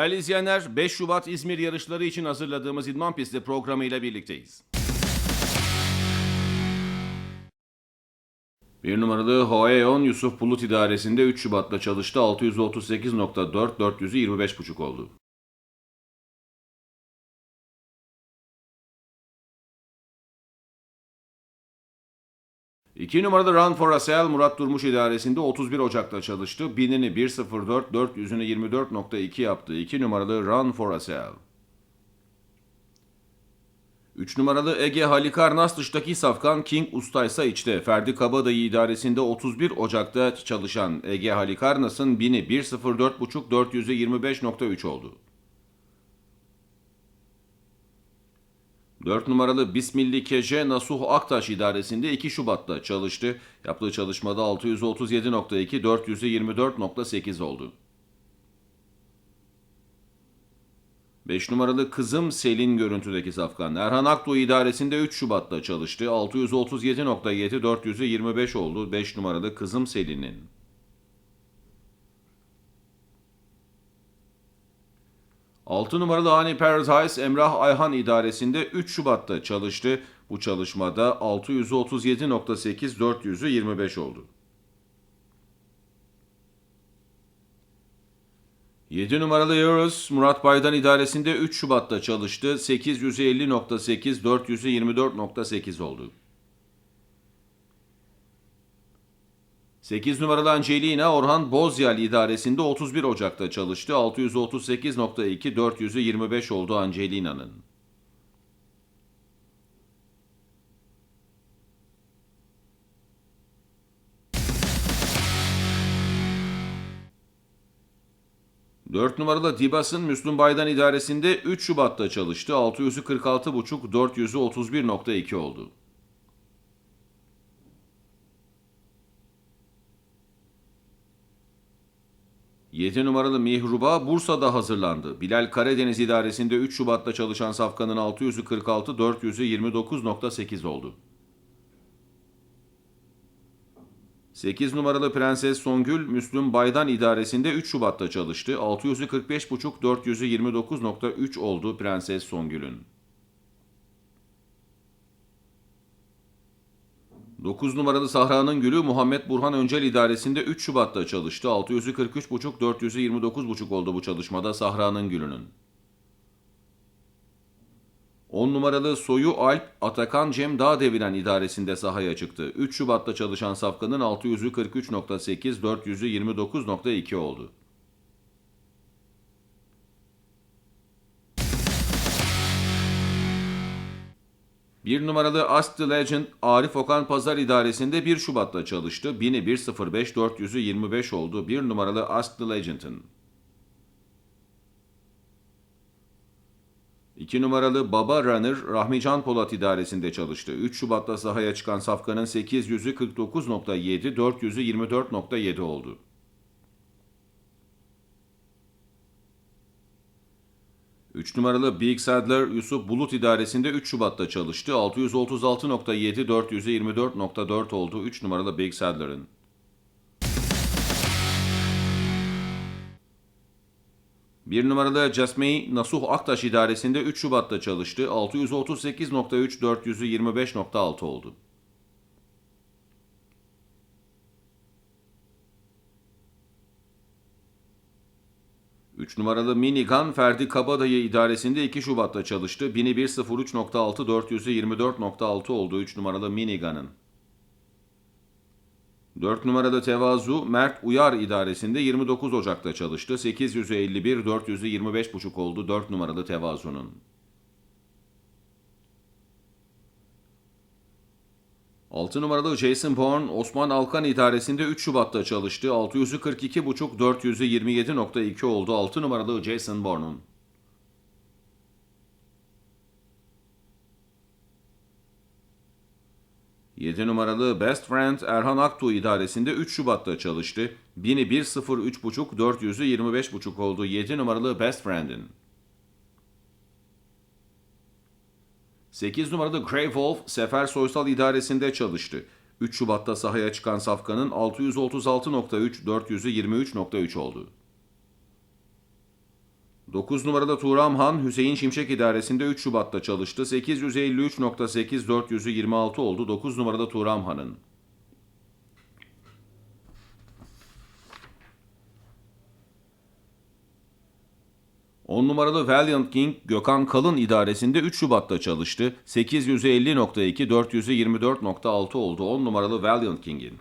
Değerli izleyenler, 5 Şubat İzmir yarışları için hazırladığımız İdman Pisti programıyla birlikteyiz. Bir numaralı Hoeon Yusuf Bulut idaresinde 3 Şubat'ta çalıştı. 638.4, 400'ü 25.5 oldu. İki numaralı Run for a Sale Murat Durmuş idaresinde 31 Ocak'ta çalıştı. Binini 1.04, 400'ünü 24.2 yaptı. 2 numaralı Run for a Sale. 3 numaralı Ege Halikarnas dıştaki safkan King Ustaysa içte. Ferdi Kabadayı idaresinde 31 Ocak'ta çalışan Ege Halikarnas'ın bini 1.04.5 400'e 25.3 oldu. 4 numaralı Bismilli Kece Nasuh Aktaş idaresinde 2 Şubat'ta çalıştı. Yaptığı çalışmada 637.2 400'e 24.8 oldu. 5 numaralı kızım Selin görüntüdeki safkan. Erhan Akdoğu idaresinde 3 Şubat'ta çalıştı. 637.7 400'e 25 oldu. 5 numaralı kızım Selin'in. Altı numaralı Hani Paradise Emrah Ayhan idaresinde 3 Şubat'ta çalıştı. Bu çalışmada 637.8 400'ü 25 oldu. 7 numaralı Euros Murat Baydan idaresinde 3 Şubat'ta çalıştı. 850.8 400'ü 24.8 oldu. 8 numaralı Angelina Orhan Bozyal idaresinde 31 Ocak'ta çalıştı. 638.2 400'ü 25 oldu Angelina'nın. Dört numaralı Dibas'ın Müslüm Baydan idaresinde 3 Şubat'ta çalıştı. 646.5 400'ü 31.2 oldu. 7 numaralı Mihruba Bursa'da hazırlandı. Bilal Karadeniz idaresinde 3 Şubat'ta çalışan safkanın 600'ü 46, 400'ü 29.8 oldu. 8 numaralı Prenses Songül Müslüm Baydan idaresinde 3 Şubat'ta çalıştı. 600'ü 45.5, 400'ü 29.3 oldu Prenses Songül'ün. 9 numaralı Sahra'nın Gülü Muhammed Burhan Öncel idaresinde 3 Şubat'ta çalıştı. 600'ü 43.5, 400'ü 29.5 oldu bu çalışmada Sahra'nın Gülü'nün. 10 numaralı Soyu Alp Atakan Cem Dağ deviren idaresinde sahaya çıktı. 3 Şubat'ta çalışan Safkan'ın 600'ü 43.8, 400'ü 29.2 oldu. Bir numaralı Ask the Legend Arif Okan Pazar idaresinde 1 Şubat'ta çalıştı. 1000'i 1.05 400'ü 25 oldu. Bir numaralı Ask the Legend'ın. 2 numaralı Baba Runner Rahmi Can Polat idaresinde çalıştı. 3 Şubat'ta sahaya çıkan Safkan'ın 800'ü 49.7 400'ü 24.7 oldu. 3 numaralı Big Sadler Yusuf Bulut idaresinde 3 Şubat'ta çalıştı. 636.7 400'e 24.4 oldu 3 numaralı Big Sadler'ın. Bir numaralı Jasmine Nasuh Aktaş idaresinde 3 Şubat'ta çalıştı. 638.3 400'ü 25.6 oldu. 3 numaralı Minigun Ferdi Kabadayı idaresinde 2 Şubat'ta çalıştı. 1000'i 1.03.6 400'ü 24.6 oldu 3 numaralı Minigun'ın. 4 numaralı Tevazu Mert Uyar idaresinde 29 Ocak'ta çalıştı. 800'ü 51 400'ü 25.5 oldu 4 numaralı Tevazu'nun. 6 numaralı Jason Bourne Osman Alkan idaresinde 3 Şubat'ta çalıştı. 600'ü 42.5 400'ü 27.2 oldu 6 numaralı Jason Bourne'un. Yedi numaralı Best Friend Erhan Aktuğ idaresinde 3 Şubat'ta çalıştı. 1000'i 1.03.5 400'ü 25.5 oldu 7 numaralı Best Friend'in. 8 numaralı Grey Wolf Sefer Soysal idaresinde çalıştı. 3 Şubat'ta sahaya çıkan Safkan'ın 636.3 400'ü 23.3 oldu. 9 numarada Turam Han Hüseyin Şimşek idaresinde 3 Şubat'ta çalıştı. 853.8 426 oldu 9 numarada Turam Han'ın. On numaralı Valiant King Gökhan Kalın idaresinde 3 Şubat'ta çalıştı. 850.2 424.6 oldu 10 numaralı Valiant King'in.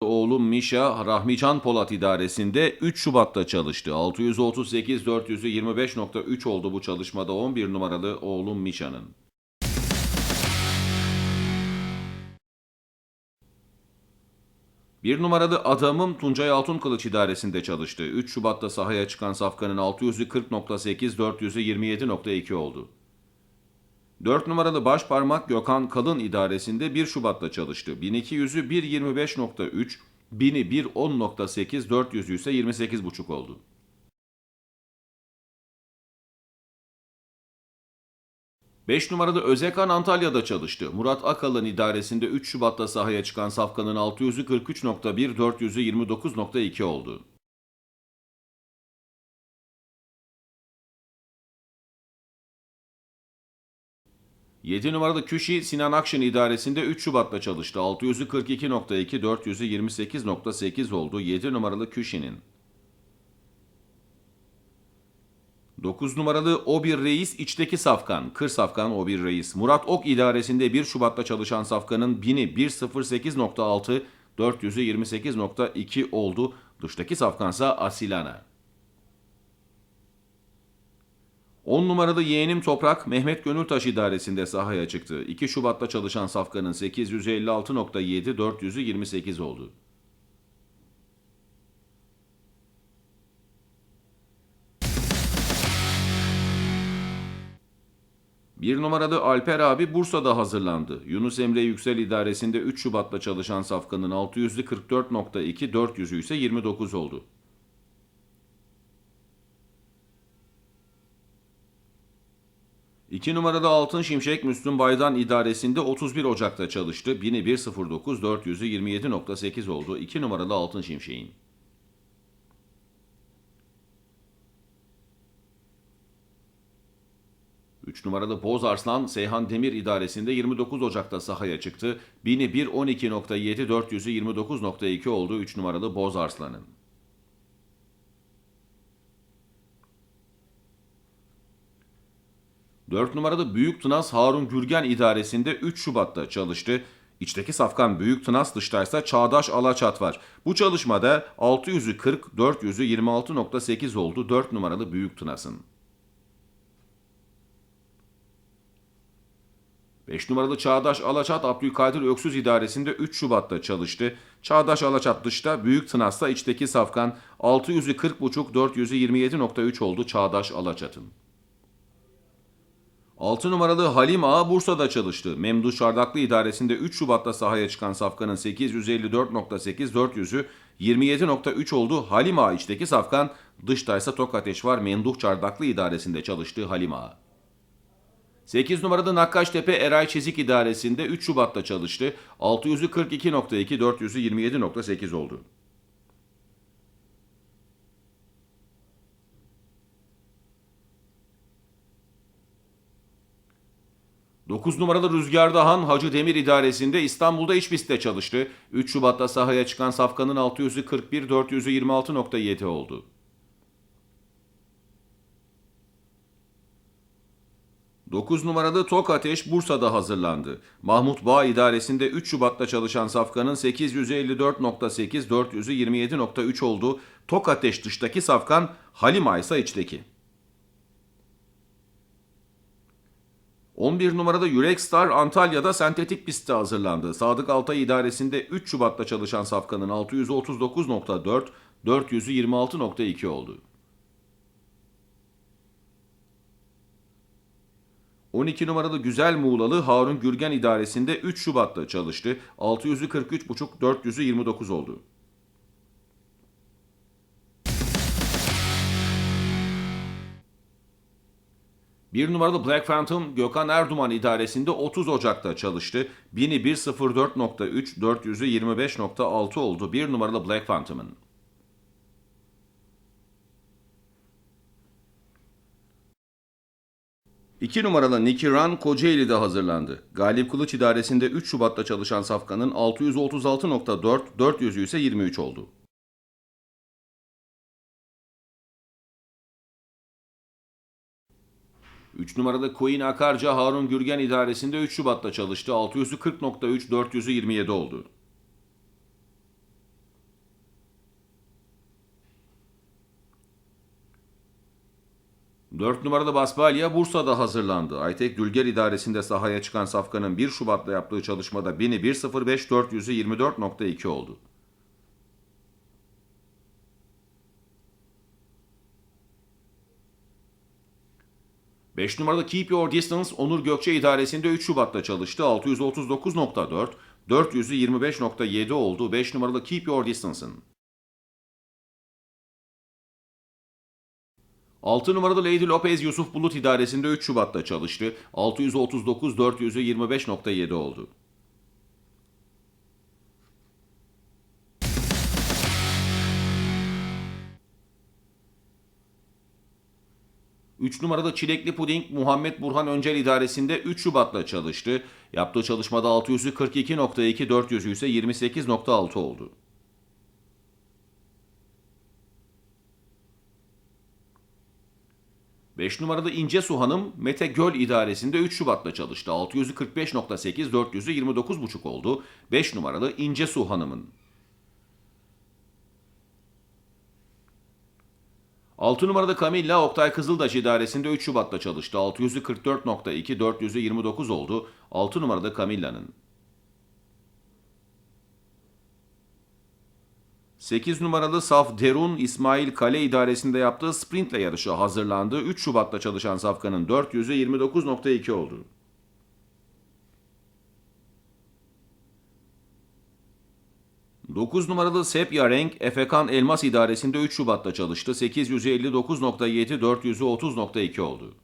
Oğlum Mişa Rahmican Polat idaresinde 3 Şubat'ta çalıştı. 638 425.3 oldu bu çalışmada 11 numaralı oğlum Mişa'nın. Bir numaralı adamım Tuncay Altunkılıç idaresinde çalıştı. 3 Şubat'ta sahaya çıkan safkanın 640.8 427.2 oldu. 4 numaralı baş parmak Gökhan Kalın idaresinde 1 Şubat'ta çalıştı. 1200'ü 1.25.3, 1000'i 1.10.8, 400'ü ise 28.5 oldu. Beş numaralı Özekan Antalya'da çalıştı. Murat Akalın idaresinde 3 Şubat'ta sahaya çıkan safkanın 600'ü 43.1, 400'ü 29.2 oldu. 7 numaralı Küşi Sinan Akşin idaresinde 3 Şubat'ta çalıştı. 600'ü 42.2, 400'ü 28.8 oldu 7 numaralı Küşi'nin. 9 numaralı O1 Reis içteki safkan. Kır safkan O1 Reis. Murat Ok idaresinde 1 Şubat'ta çalışan safkanın 1000'i 108.6, 400'ü 28.2 oldu. Dıştaki safkansa Asilana. 10 numaralı yeğenim Toprak Mehmet Gönültaş idaresinde sahaya çıktı. 2 Şubat'ta çalışan safkanın 856.7, 400'ü 28 oldu. Bir numaralı Alper abi Bursa'da hazırlandı. Yunus Emre Yüksel idaresinde 3 Şubat'ta çalışan safkanın 600'lü 44.2, 400'ü ise 29 oldu. İki numaralı Altın Şimşek Müslüm Baydan idaresinde 31 Ocak'ta çalıştı. 1000'i 109, 400'ü 27.8 oldu. 2 numaralı Altın Şimşek'in. Üç numaralı Boz Arslan Seyhan Demir idaresinde 29 Ocak'ta sahaya çıktı. 1000'i 112.7, 400'ü 29.2 oldu 3 numaralı Boz Arslan'ın. 4 numaralı Büyük Tınas Harun Gürgen idaresinde 3 Şubat'ta çalıştı. İçteki safkan Büyük Tınas dıştaysa Çağdaş Alaçat var. Bu çalışmada 600'ü 40, 400'ü 26.8 oldu 4 numaralı Büyük Tınas'ın. 5 numaralı Çağdaş Alaçat Abdülkadir Öksüz idaresinde 3 Şubat'ta çalıştı. Çağdaş Alaçat dışta, Büyük Tınas'ta içteki safkan 600'ü 40.5, 400'ü 27.3 oldu Çağdaş Alaçat'ın. 6 numaralı Halim Ağa Bursa'da çalıştı. Memduh Şardaklı idaresinde 3 Şubat'ta sahaya çıkan safkanın 854.8 400'ü 27.3 oldu. Halim Ağa içteki safkan dıştaysa Tok Ateş var. Memduh Çardaklı idaresinde çalıştığı Halim Ağa. 8 numaralı Nakkaştepe Eray Çizik idaresinde 3 Şubat'ta çalıştı. 600'ü 42.2 400'ü 27.8 oldu. 9 numaralı Rüzgar Dahan Hacı Demir idaresinde İstanbul'da iç pistte çalıştı. 3 Şubat'ta sahaya çıkan safkanın 600'ü 41, 400'ü 26.7 oldu. Dokuz numaralı Tok Ateş Bursa'da hazırlandı. Mahmut Bağ idaresinde 3 Şubat'ta çalışan safkanın 854.8, 400'ü 27.3 oldu. Tok Ateş dıştaki safkan Halim Aysa içteki. 11 numarada Yürek Star Antalya'da sentetik pistte hazırlandı. Sadık Altay idaresinde 3 Şubat'ta çalışan safkanın 639.4, 400'ü 26.2 oldu. 12 numaralı Güzel Muğlalı Harun Gürgen idaresinde 3 Şubat'ta çalıştı. 600'ü 43.5, 400'ü 29 oldu. Bir numaralı Black Phantom Gökhan Erduman idaresinde 30 Ocak'ta çalıştı. 1000'i 104.3, 400'ü 25.6 oldu. Bir numaralı Black Phantom'ın. 2 numaralı Nicky Run Kocaeli'de hazırlandı. Galip Kılıç idaresinde 3 Şubat'ta çalışan safkanın 636.4, 400'ü ise 23 oldu. Üç numarada Queen Akarca Harun Gürgen idaresinde 3 Şubat'ta çalıştı. 600'ü 40.3, 400'ü 27 oldu. 4 numarada Basbalya Bursa'da hazırlandı. Aytek Dülger idaresinde sahaya çıkan Safkan'ın 1 Şubat'ta yaptığı çalışmada 1000'i 1.05 400'ü 24.2 oldu. Beş numarada Keep Your Distance Onur Gökçe idaresinde 3 Şubat'ta çalıştı. 639.4, 400'ü 25.7 oldu. 5 numaralı Keep Your Distance'ın. 6 numaralı Lady Lopez Yusuf Bulut idaresinde 3 Şubat'ta çalıştı. 639 400'ü 25.7 oldu. Üç numarada Çilekli Puding Muhammed Burhan Öncel idaresinde 3 Şubat'ta çalıştı. Yaptığı çalışmada 600'ü 42.2, 400'ü ise 28.6 oldu. 5 numarada İnce Su Hanım Mete Göl idaresinde 3 Şubat'ta çalıştı. 600'ü 45.8, 400'ü 29.5 oldu. 5 numaralı İnce Su Hanım'ın. 6 numarada Camilla Oktay Kızıldaş idaresinde 3 Şubat'ta çalıştı. 600'ü 44.2, 400'ü 29 oldu. 6 numarada Camilla'nın. 8 numaralı Saf Derun İsmail Kale idaresinde yaptığı sprintle yarışa hazırlandı. 3 Şubat'ta çalışan Safkan'ın 400'ü 29.2 oldu. Dokuz numaralı Sepya Renk Efekan Elmas idaresinde 3 Şubat'ta çalıştı. 859.7, 400'ü 30.2 oldu.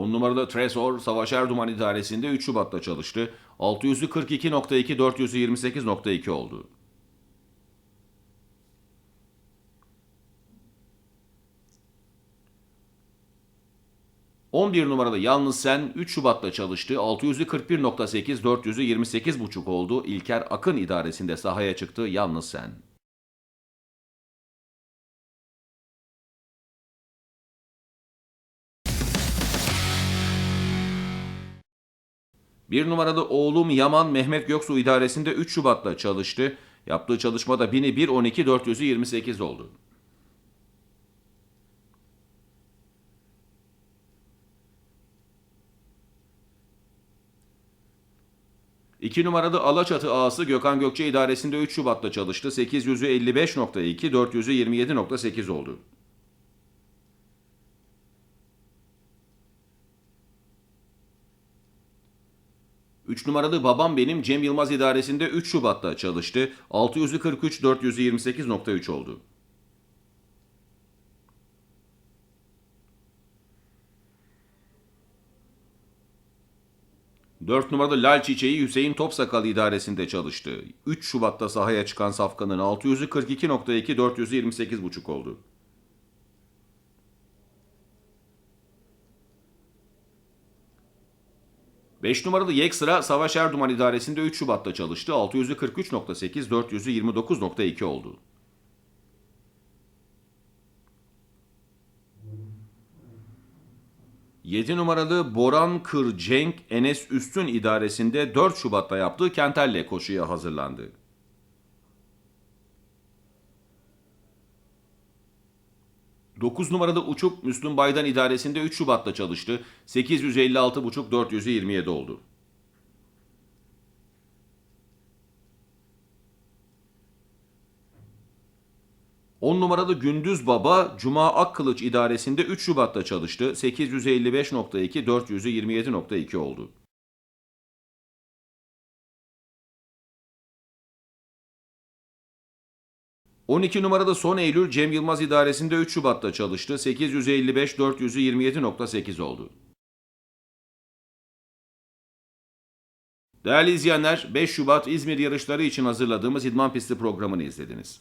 10 numarada Tresor Savaş Erduman idaresinde 3 Şubat'ta çalıştı. 600'ü 42.2, 400'ü 28.2 oldu. ...11 numarada Yalnız Sen 3 Şubat'ta çalıştı. 600'ü 41.8, 400'ü 28.5 oldu. İlker Akın idaresinde sahaya çıktı Yalnız Sen. Bir numarada oğlum Yaman Mehmet Göksu idaresinde 3 Şubat'ta çalıştı. Yaptığı çalışmada 1000'i 1, 12, 400'ü 28 oldu. İki numarada Alaçatı ağası Gökhan Gökçe idaresinde 3 Şubat'ta çalıştı. 800'ü 55.2, 400'ü 27.8 oldu. 3 numaralı babam benim Cem Yılmaz idaresinde 3 Şubat'ta çalıştı. 600'ü 43, 400'ü 28.3 oldu. Dört numaralı Lal Çiçeği Hüseyin Topsakal idaresinde çalıştı. 3 Şubat'ta sahaya çıkan Safkan'ın 600'ü 42.2, 400'ü 28.5 oldu. 5 numaralı Yek sıra Savaş Erduman idaresinde 3 Şubat'ta çalıştı. 600'ü 43.8, 400'ü 29.2 oldu. Yedi numaralı Boran Kır Cenk Enes Üstün idaresinde 4 Şubat'ta yaptığı Kenterle koşuya hazırlandı. 9 numarada uçup Müslüm Baydan idaresinde 3 Şubat'ta çalıştı. 856,5 400'ü 27 oldu. On numarada Gündüz Baba Cuma Akkılıç idaresinde 3 Şubat'ta çalıştı. 855.2 400'ü 27.2 oldu. 12 numarada son Eylül Cem Yılmaz idaresinde 3 Şubat'ta çalıştı. 855 400'ü 27.8 oldu. Değerli izleyenler, 5 Şubat İzmir yarışları için hazırladığımız idman pisti programını izlediniz.